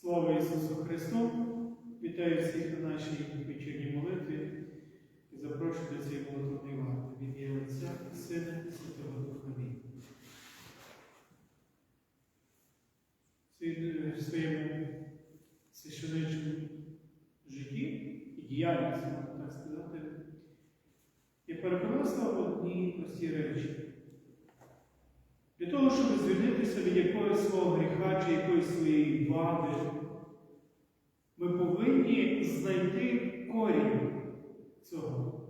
Слава Ісусу Христу! Вітаю всіх на нашій вечірній молитві і запрошую до цієї молитвної варти від ім'я Отця і Сина і Святого Духа. Амінь. В своєму священичному житті і діяльності, можна так сказати, я переконався в одній простій речі. Для того, щоб звільнитися від якогось свого гріха чи якоїсь своєї вади, повинні знайти корінь цього.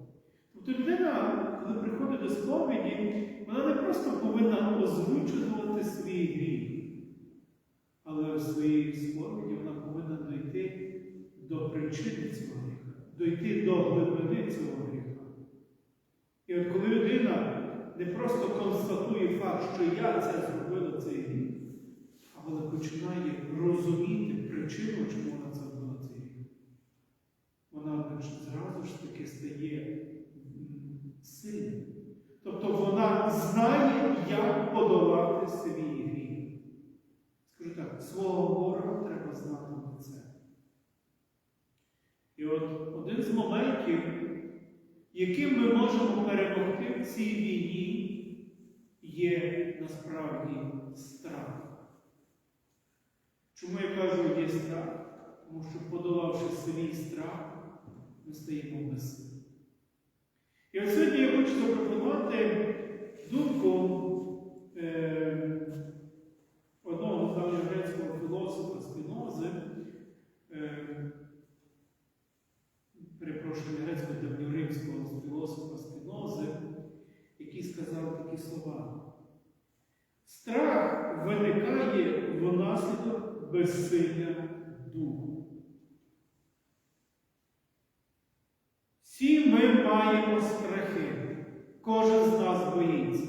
Тобто людина, коли приходить до сповіді, вона не просто повинна озвучувати свій гріх, але в своїй сповіді вона повинна дойти до причини цього гріха, дойти до глибини цього гріха. І от коли людина не просто констатує факт, що я це зробила цей гріх, а вона починає розуміти причину, чому вона це зробила цей гріх, вона зразу ж таки стає м, сильною. Тобто знає, як подолати свій гріх. Скажу так, свого ворога треба знати на це. І от один з моментів, яким ми можемо перемогти в цій війні, є насправді страх. Чому я кажу є страх? Тому що, подолавши свій страх, ми стаємо без. І от сьогодні я хочу запропонувати думку е, одного давньогрецького філософа Спінози, е, перепрошую, грецького давньоримського філософа Спінози, який сказав такі слова. Страх виникає внаслідок безсилля духу. Всі ми маємо страхи, кожен з нас боїться.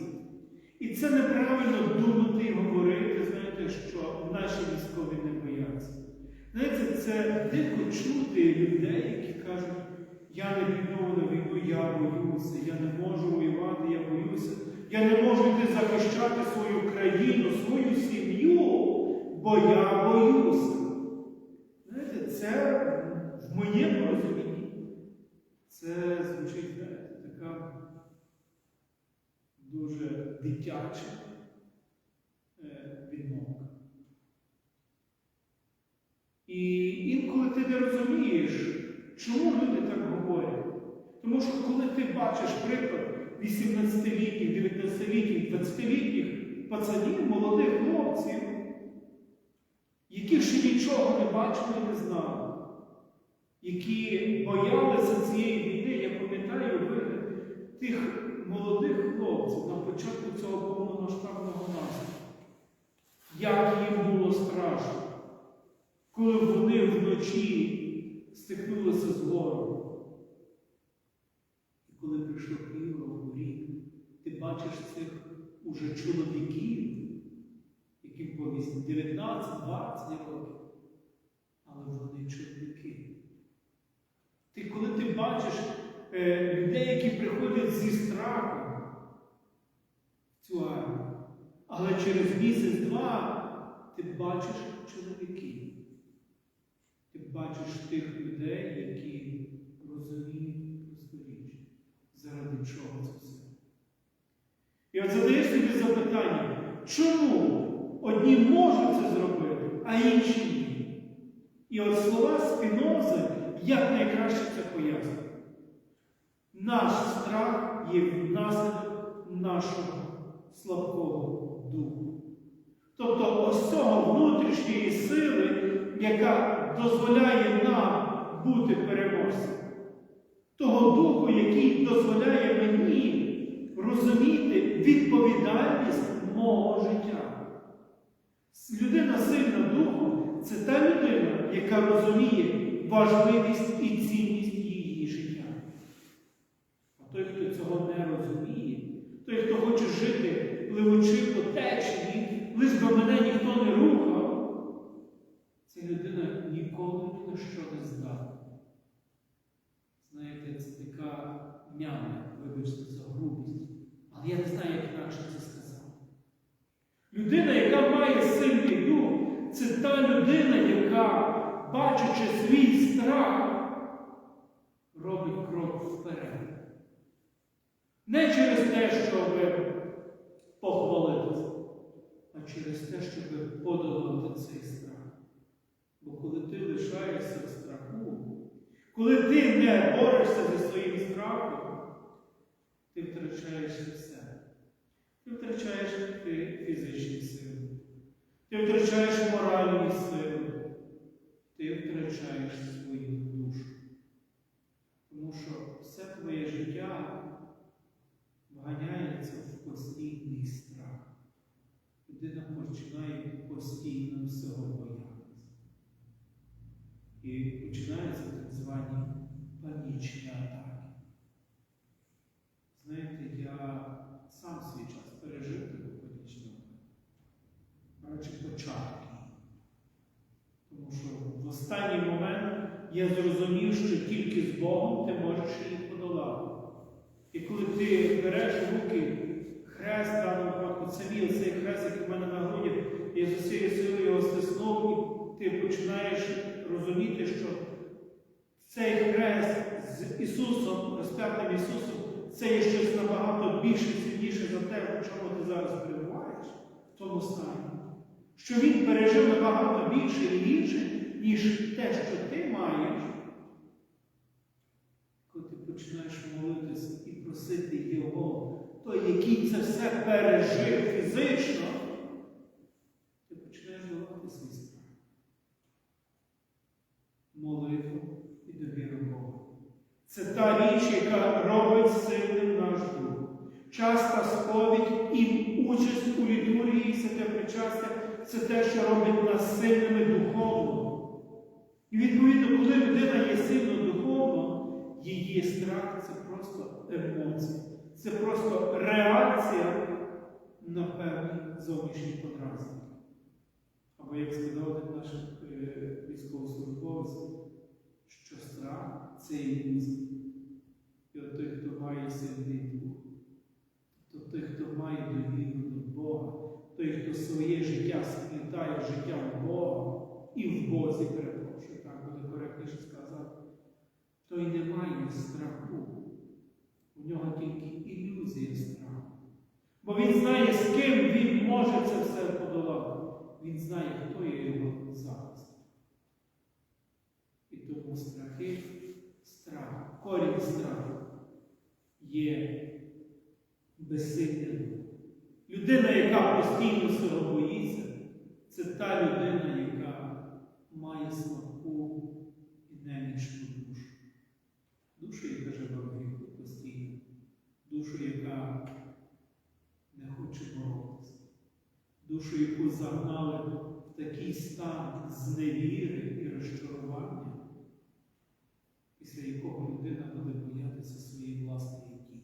І це неправильно думати і говорити, знаєте, що наші військові не бояться. Знаєте, це дико чути людей, які кажуть, я не піду на війну, я боюся, я не можу воювати, я боюся, я не можу йти захищати свою країну, свою сім'ю, бо я боюся. Знаєте, це в моєму розумінні, це звучить, дуже дитяча е, відмовка. І інколи ти не розумієш, чому люди так говорять. Тому що коли ти бачиш приклад 18-літніх, 19-літніх, 20-літніх пацанів, молодих хлопців, які ще нічого не бачили і не знали, які боялися цієї війни, я пам'ятаю вигляд тих молодих хлопців на початку цього повномасштабного наступу. Як їм було страшно, коли вони вночі стикнулися з ворогом. І коли прийшов півроку рік, ти бачиш цих уже чоловіків, яким по 19-20 років, але вони чоловіки. Ти коли ти бачиш людей, які приходять зі страхом в цю армію, але через місяць-два ти бачиш чоловіків. Ти бачиш тих людей, які розуміють просту річ, заради чого це все. І от задаєш собі запитання, чому одні можуть це зробити, а інші ні? І от слова Спінози як найкраще це пояснює. Наш страх є внаслідок нашого слабкого духу. Тобто ось цього внутрішньої сили, яка дозволяє нам бути переможцем. Того духу, який дозволяє мені розуміти відповідальність мого життя. Людина сильна духом це та людина, яка розуміє важливість і цінність її життя. Той, хто цього не розуміє, той, хто хоче жити, пливучи по течії, лиш би мене ніхто не рухав, ця людина ніколи ні на що не здатна. Знаєте, це така мяна, вибачте, за грубість. Але я не знаю, як інакше це сказати. Людина, яка має сильний дух, це та людина, яка, бачачи свій страх, робить крок вперед. Не через те, щоб похвалитися, а через те, щоб подолати цей страх. Бо коли ти лишаєшся в страху, коли ти не борешся зі своїм страхом, ти втрачаєш все. Ти втрачаєш фі- фізичні сили, ти втрачаєш моральні сили, ти втрачаєш свою душу. Тому що все твоє життя вганяється в постійний страх. Людина починає постійно всього боятися. І починаються так звані панічні атаки. Знаєте, я сам свій час пережив таку панічну. Радше початки. Тому що в останній момент я зрозумів, що тільки з Богом ти можеш її подолати. І коли ти береш руки цей хрест з Ісусом, розп'ятим Ісусом, це є щось набагато більше, сильніше за те, в чому ти зараз перебуваєш, в тому стані. Що Він пережив набагато більше і більше, ніж те, що ти маєш. Коли ти починаєш молитися і просити Його, той, який це все пережив фізично, ти починаєш долати свій страх. Молитву і довіру Богу. Це та річ, яка робить сильним наш дух. Часта сповідь і участь у літургії святе причастя це те, що робить нас сильними духовно. І відповідно, коли людина є сильно духовно, її страх це просто емоція, це просто реакція на певні зовнішні подразники. Або, як сказав наш е, військовослужбовець, це. І от той, хто має сильний дух, то той, хто має довіру до Бога, той, хто своє життя сплітає життя в Бога і в Бозі, перепрошую, так буде коректніше сказати, той не має страху. У нього тільки ілюзія страху. Бо він знає, з ким він може це все подолати. Він знає, хто є його захист. І тому страхи, страх, корінь страху є безсильним. Людина, яка постійно всього боїться, це та людина, яка має слабку і немічну душу. Душу, яка живе в гріху постійно, душу, яка не хоче боротися, душу, яку загнали в такий стан зневіри і розчарування, після якого людина буде боятися своєї власної дії.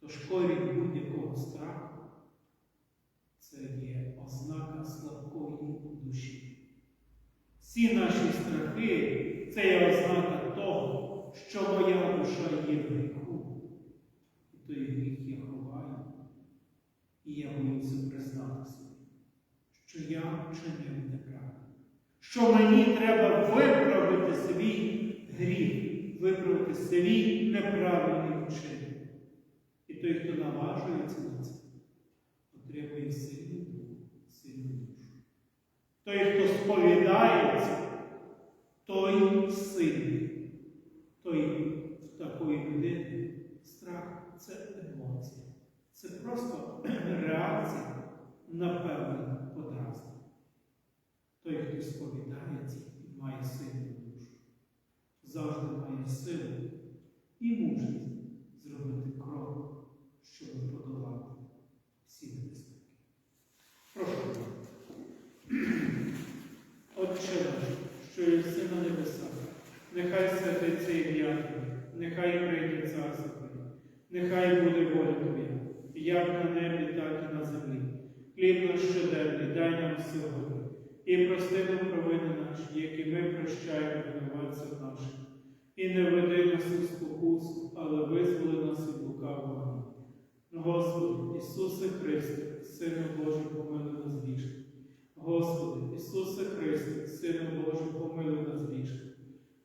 Тож корінь будь-якого страху це є ознака слабкої душі. Всі наші страхи це є ознака того, що моя душа є в гріху. І той гріх я ховаю, і я боюся признати собі, що я вчинив неправильно, що мені треба виправити свій гріх, виправити свій неправильний вчинок. І той, хто наважується на це, отримує сильну дух, сильну душу. Той, хто сповідається, той сильний. Той такої людини страх це емоція. Це просто реакція на певне подразнення. Той, хто сповідається і має сильну душу, силу і мужність зробити крок, щоб подолати всі небезпеки. Прошу. Отче наш, що є все на небесах, нехай святиться ім'я Твоє, нехай прийде царство Твоє, нехай буде воля Твоя, як на небі, так і на землі. Хліб наш щоденний, дай нам сьогодні, і прости нам провини наші, які ми прощаємо винуватцям нашим. І не веди нас у спокусу, але визволи нас від лукавого. Господи, Ісусе Христе, Сину Божий, помилуй нас грішних. Господи, Ісусе Христе, Сину Божий, помилуй нас грішних.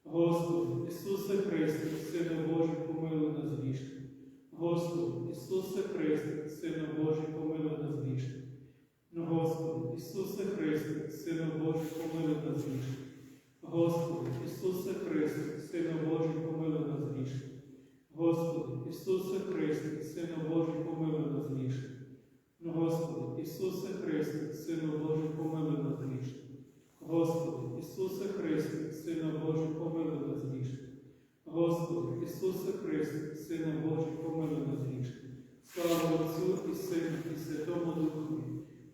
Господи, Ісусе Христе, Сину Божий, помилуй нас грішних. Господи, Ісусе Христе, Сину Божий, помилуй нас грішних. Ну, Господи, Ісусе Христе, Сину Божий, помилуй нас грішних. Господи, Ісусе Христе, Сину Божий, помилуй нас грішних. Господи, Ісусе Христе, Сину Божий, помилуй нас грішних. Ну, Господи, Ісусе Христе, Сину Божий, помилуй нас грішних. Господи, Ісусе Христе, Сину Божий, помилуй нас грішних. Господи, Ісусе Христе, Сину Божий, помилуй нас грішних. Слава Отцю і Сину, і Святому Духові,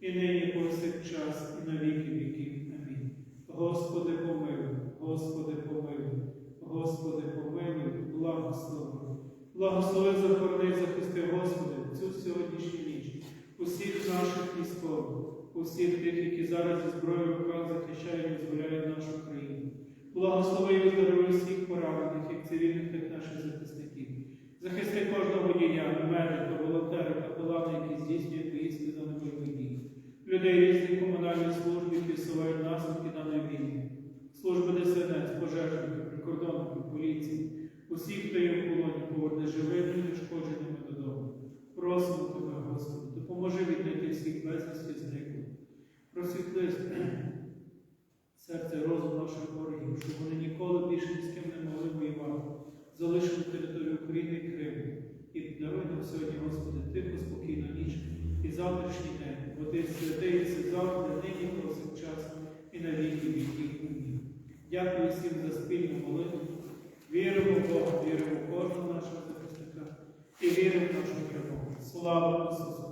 і нині повсякчас, і на віки віків. Амінь. Господи, помилуй, Господи, помилуй, Господи, помилуй, благослови. Благослови, захорони, захисти, Господи, цю сьогоднішню ніч, усіх наших військових, усіх тих, які зараз зі зброєю в руках захищають і визволяють нашу країну. Благослови і здоров'я всіх поранених, як цивільних, так наших захисників. Захисти кожного водія, медика, волонтера, капелана, які здійснюють поїздки за бойових дій. Людей різних комунальних служб, які всувають наслідки даної війни. Служби ДСНС, пожежників, прикордонників, поліції, усіх, хто є в полоні, поверни живими і нешкодженими додому. Просимо тебе, Господи, допоможи віднайти всіх безвісті зниклих. Просвітли серце розум наших ворогів, щоб вони ніколи більше ні з ким не могли воювати, залишили територію України і Криму. І даруй нам сьогодні, Господи, тихо, спокійну ніч і завтрашній день, бо ти святий і завжди, нині і повсякчас, і на віки віків. Амінь. Дякую всім за спільну молитву. Віримо в Бога, віримо в кожного нашого захисника і віримо в нашу перемогу. Слава Ісусу!